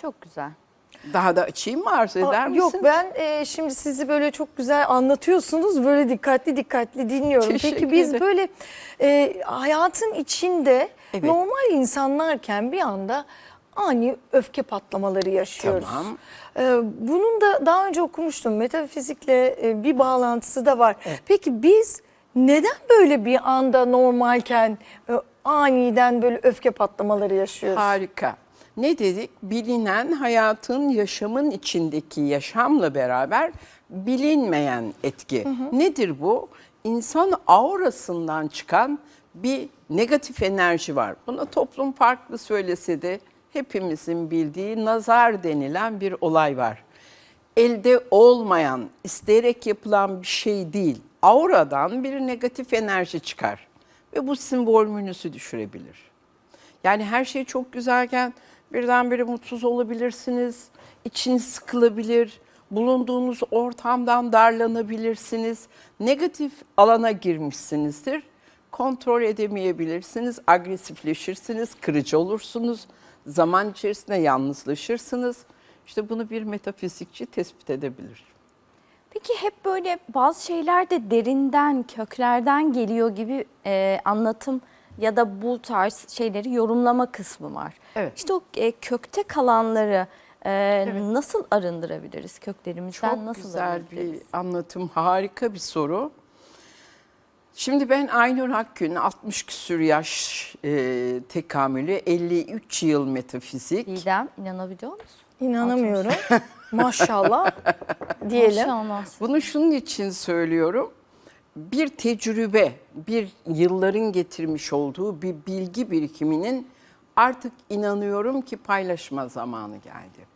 Çok güzel. Daha da açayım mı arzu eder Aa, misin? Yok ben e, şimdi sizi böyle çok güzel anlatıyorsunuz. Böyle dikkatli dikkatli dinliyorum. Teşekkür Peki biz ederim. böyle e, hayatın içinde Evet. normal insanlarken bir anda ani öfke patlamaları yaşıyoruz. Tamam. E, bunun da daha önce okumuştum. Metafizikle e, bir bağlantısı da var. Peki biz neden böyle bir anda normalken e, aniden böyle öfke patlamaları yaşıyoruz? Harika. Ne dedik? Bilinen hayatın, yaşamın içindeki yaşamla beraber bilinmeyen etki. Nedir bu? İnsan aurasından çıkan bir negatif enerji var. Buna toplum farklı söylese de hepimizin bildiği nazar denilen bir olay var. Elde olmayan, isteyerek yapılan bir şey değil. Auradan bir negatif enerji çıkar ve bu sizin volümünüzü düşürebilir. Yani her şey çok güzelken birdenbire mutsuz olabilirsiniz, içiniz sıkılabilir, bulunduğunuz ortamdan darlanabilirsiniz, negatif alana girmişsinizdir, kontrol edemeyebilirsiniz, agresifleşirsiniz, kırıcı olursunuz, zaman içerisinde yalnızlaşırsınız. İşte bunu bir metafizikçi tespit edebilir. Peki hep böyle bazı şeyler de derinden, köklerden geliyor gibi e, anlatım ya da bu tarz şeyleri yorumlama kısmı var. Evet. İşte o e, kökte kalanları e, nasıl arındırabiliriz? Köklerimizden Çok nasıl güzel bir anlatım, harika bir soru. Şimdi ben Aynur Akgün, 60 küsür yaş e, tekamülü, 53 yıl metafizik. Didem inanabiliyor musun? İnanamıyorum. Maşallah diyelim. Maşallah. Bunu şunun için söylüyorum. Bir tecrübe, bir yılların getirmiş olduğu bir bilgi birikiminin artık inanıyorum ki paylaşma zamanı geldi.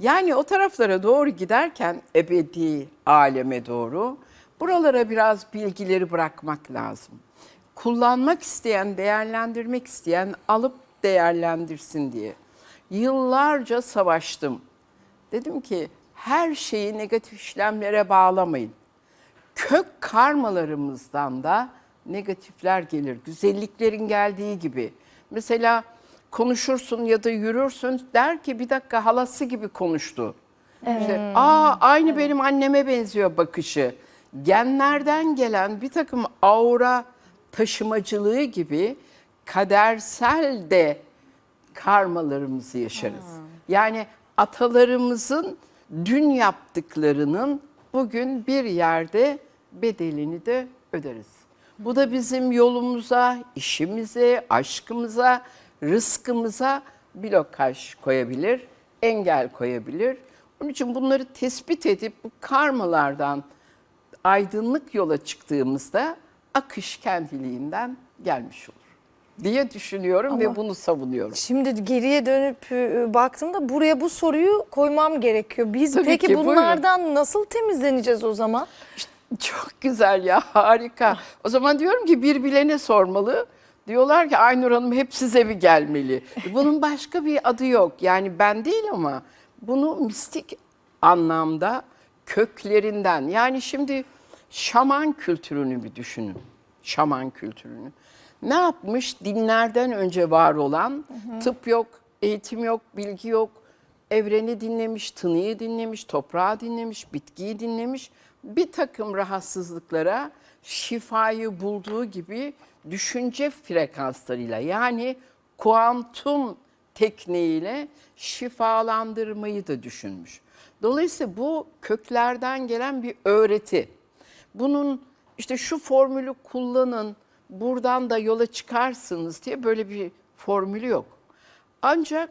Yani o taraflara doğru giderken ebedi aleme doğru buralara biraz bilgileri bırakmak lazım. Kullanmak isteyen, değerlendirmek isteyen alıp değerlendirsin diye. Yıllarca savaştım. Dedim ki her şeyi negatif işlemlere bağlamayın. Kök karmalarımızdan da negatifler gelir. Güzelliklerin geldiği gibi. Mesela konuşursun ya da yürürsün der ki bir dakika halası gibi konuştu. İşte, Aa aynı benim anneme benziyor bakışı. Genlerden gelen bir takım aura taşımacılığı gibi kadersel de karmalarımızı yaşarız. Yani atalarımızın dün yaptıklarının bugün bir yerde bedelini de öderiz. Bu da bizim yolumuza, işimize, aşkımıza, rızkımıza blokaj koyabilir, engel koyabilir. Onun için bunları tespit edip bu karmalardan aydınlık yola çıktığımızda akış kendiliğinden gelmiş olur diye düşünüyorum ve bunu savunuyorum. Şimdi geriye dönüp e, baktığımda buraya bu soruyu koymam gerekiyor. Biz Tabii peki ki, buyurun. bunlardan nasıl temizleneceğiz o zaman? Çok güzel ya harika. O zaman diyorum ki bir bilene sormalı. Diyorlar ki Aynur Hanım hep size mi gelmeli? Bunun başka bir adı yok. Yani ben değil ama bunu mistik anlamda köklerinden. Yani şimdi şaman kültürünü bir düşünün. Şaman kültürünü. Ne yapmış? Dinlerden önce var olan tıp yok, eğitim yok, bilgi yok. Evreni dinlemiş, tınıyı dinlemiş, toprağı dinlemiş, bitkiyi dinlemiş. Bir takım rahatsızlıklara şifayı bulduğu gibi düşünce frekanslarıyla yani kuantum tekniğiyle şifalandırmayı da düşünmüş. Dolayısıyla bu köklerden gelen bir öğreti. Bunun işte şu formülü kullanın, buradan da yola çıkarsınız diye böyle bir formülü yok. Ancak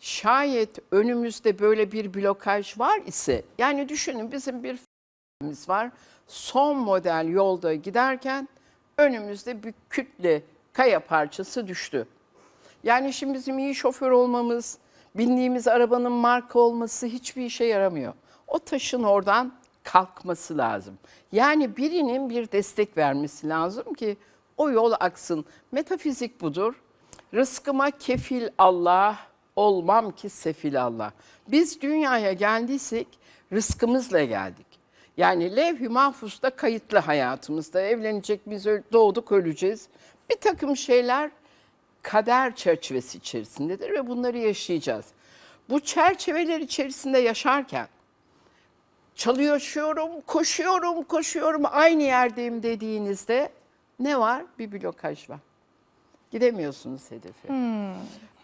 şayet önümüzde böyle bir blokaj var ise, yani düşünün bizim bir var. Son model yolda giderken önümüzde bir kütle kaya parçası düştü. Yani şimdi bizim iyi şoför olmamız, bindiğimiz arabanın marka olması hiçbir işe yaramıyor. O taşın oradan kalkması lazım. Yani birinin bir destek vermesi lazım ki o yol aksın. Metafizik budur. Rızkıma kefil Allah, olmam ki sefil Allah. Biz dünyaya geldiysek rızkımızla geldik. Yani levh-i mahfuzda kayıtlı hayatımızda evlenecek biz doğduk öleceğiz. Bir takım şeyler kader çerçevesi içerisindedir ve bunları yaşayacağız. Bu çerçeveler içerisinde yaşarken çalışıyorum, koşuyorum, koşuyorum, aynı yerdeyim dediğinizde ne var? Bir blokaj var. Gidemiyorsunuz hedefe.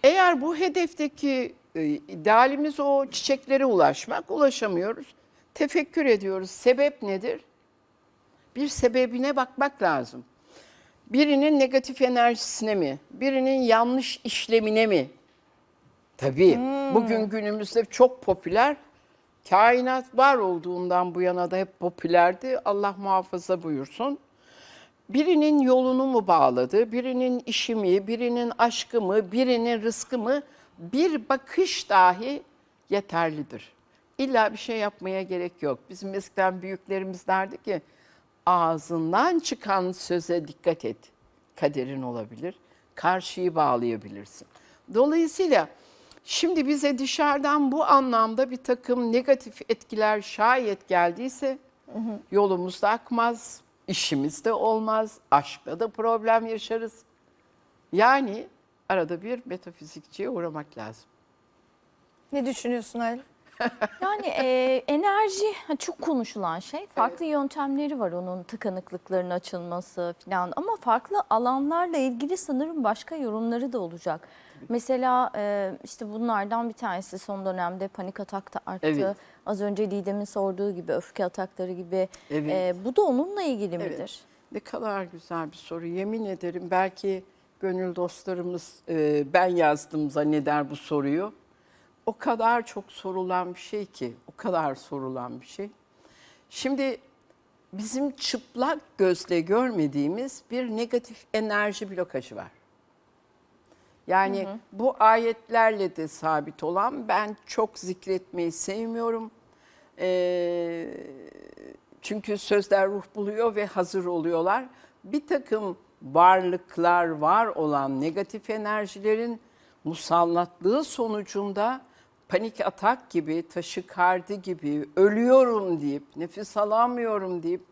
Eğer bu hedefteki e, idealimiz o çiçeklere ulaşmak, ulaşamıyoruz. Tefekkür ediyoruz. Sebep nedir? Bir sebebine bakmak lazım. Birinin negatif enerjisine mi? Birinin yanlış işlemine mi? Tabii. Bugün günümüzde çok popüler. Kainat var olduğundan bu yana da hep popülerdi. Allah muhafaza buyursun. Birinin yolunu mu bağladı, birinin işi mi, birinin aşkı mı, birinin rızkı mı bir bakış dahi yeterlidir. İlla bir şey yapmaya gerek yok. Bizim eskiden büyüklerimiz derdi ki ağzından çıkan söze dikkat et. Kaderin olabilir. Karşıyı bağlayabilirsin. Dolayısıyla şimdi bize dışarıdan bu anlamda bir takım negatif etkiler şayet geldiyse yolumuzda akmaz, işimizde olmaz, aşkta da problem yaşarız. Yani arada bir metafizikçiye uğramak lazım. Ne düşünüyorsun Aylin? Yani e, enerji çok konuşulan şey. Farklı yöntemleri var onun tıkanıklıkların açılması falan ama farklı alanlarla ilgili sanırım başka yorumları da olacak. Mesela e, işte bunlardan bir tanesi son dönemde panik atak da arttı. Evet. Az önce Didem'in sorduğu gibi öfke atakları gibi. Evet. E, bu da onunla ilgili Evet. midir? Ne kadar güzel bir soru. Yemin ederim belki gönül dostlarımız e, ben yazdım zanneder bu soruyu. O kadar çok sorulan bir şey ki, o kadar sorulan bir şey. Şimdi bizim çıplak gözle görmediğimiz bir negatif enerji blokajı var. Yani bu ayetlerle de sabit olan ben çok zikretmeyi sevmiyorum. Ee, çünkü sözler ruh buluyor ve hazır oluyorlar. Bir takım varlıklar var olan negatif enerjilerin musallatlığı sonucunda panik atak gibi, taşikardi gibi, ölüyorum deyip, nefes alamıyorum deyip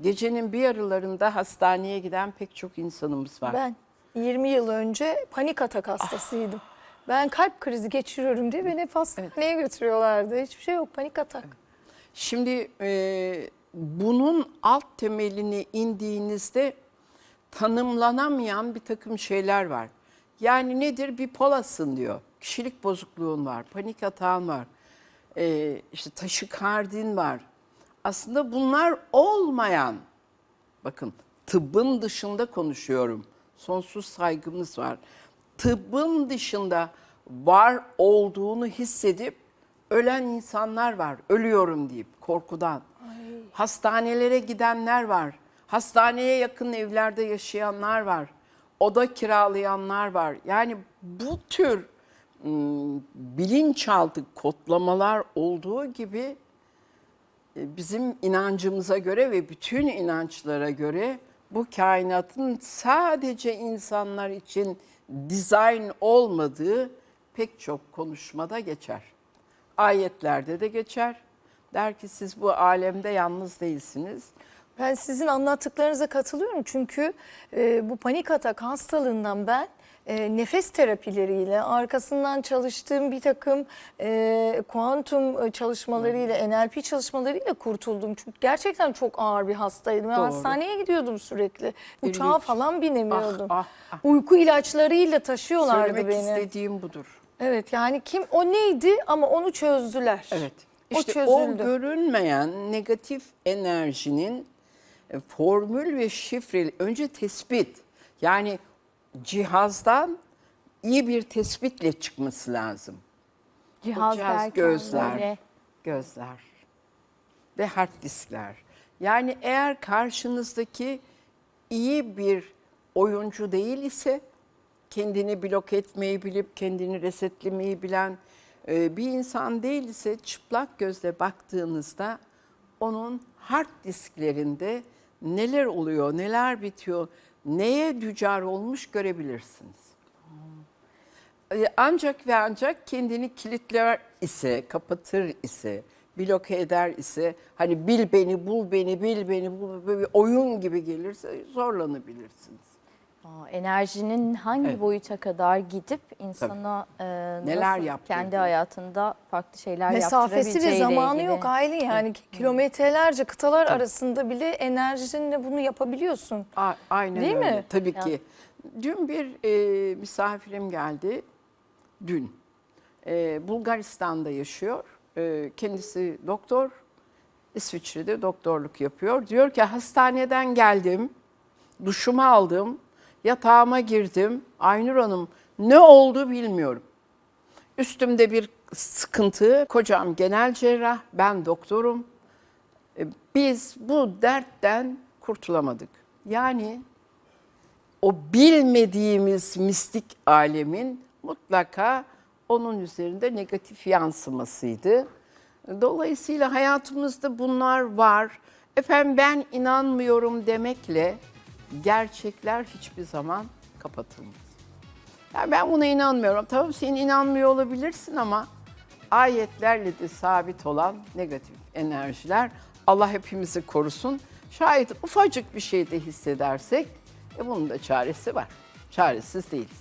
gecenin bir yarılarında hastaneye giden pek çok insanımız var. Ben 20 yıl önce panik atak hastasıydım. Ben kalp krizi geçiriyorum diye beni hastaneye götürüyorlardı. Hiçbir şey yok panik atak. Şimdi e, bunun alt temeline indiğinizde tanımlanamayan bir takım şeyler var. Yani nedir? Bipolasın diyor. Kişilik bozukluğun var, panik atağın var, e, işte taşikardin var. Aslında bunlar olmayan, bakın tıbbın dışında konuşuyorum. Sonsuz saygımız var. Tıbbın dışında var olduğunu hissedip ölen insanlar var. Ölüyorum deyip korkudan. Hastanelere gidenler var. Hastaneye yakın evlerde yaşayanlar var. Oda kiralayanlar var. Yani bu tür ım, bilinçaltı kodlamalar olduğu gibi e, bizim inancımıza göre ve bütün inançlara göre bu kainatın sadece insanlar için dizayn olmadığı pek çok konuşmada geçer. Ayetlerde de geçer. Der ki siz bu alemde yalnız değilsiniz. Ben sizin anlattıklarınıza katılıyorum çünkü e, bu panik atak hastalığından ben e, nefes terapileriyle arkasından çalıştığım bir takım e, kuantum çalışmalarıyla NLP çalışmalarıyla kurtuldum. Çünkü gerçekten çok ağır bir hastaydım. Ben Doğru. hastaneye gidiyordum sürekli. Uçağa İlginç. falan binemiyordum. Ah, ah, ah. Uyku ilaçlarıyla taşıyorlardı Söylemek beni. istediğim budur. Evet yani kim o neydi ama onu çözdüler. Evet. O İşte o, çözüldü. görünmeyen negatif enerjinin e, formül ve şifre önce tespit. Yani cihazdan iyi bir tespitle çıkması lazım. Cihaz, cihaz gözler, böyle gözler ve hard diskler. Yani eğer karşınızdaki iyi bir oyuncu değil ise kendini blok etmeyi bilip kendini resetlemeyi bilen e, bir insan değil ise çıplak gözle baktığınızda onun hard disklerinde neler oluyor, neler bitiyor, neye dücar olmuş görebilirsiniz. E, Ancak ve ancak kendini kilitler ise, kapatır ise, bloke eder ise, hani bil beni, bul beni, bil beni, bul, bir oyun gibi gelirse zorlanabilirsiniz. Aa, enerjinin hangi Evet. boyuta kadar gidip insana e, Neler nasıl yaptırdığı. kendi hayatında farklı şeyler Mesafesi ve zamanı ilgili. yok Aylin yani kilometrelerce kıtalar arasında bile enerjinle bunu yapabiliyorsun. A- Aynen Değil öyle. mi? Tabii Ya. ki. Dün bir e, misafirim geldi. Dün. E, Bulgaristan'da yaşıyor. E, kendisi doktor. İsviçre'de doktorluk yapıyor. Diyor ki hastaneden geldim. Duşumu aldım. Yatağıma girdim. Aynur Hanım ne oldu bilmiyorum. Üstümde bir sıkıntı. Kocam genel cerrah, ben doktorum. E, Biz bu dertten kurtulamadık. Yani o bilmediğimiz mistik alemin mutlaka onun üzerinde negatif yansımasıydı. Dolayısıyla hayatımızda bunlar var. Efendim ben inanmıyorum demekle gerçekler hiçbir zaman kapatılmaz. Yani ben buna inanmıyorum. Tamam sen inanmıyor olabilirsin ama ayetlerle de sabit olan negatif enerjiler Allah hepimizi korusun. Şayet ufacık bir şey de hissedersek e bunun da çaresi var. Çaresiz değiliz.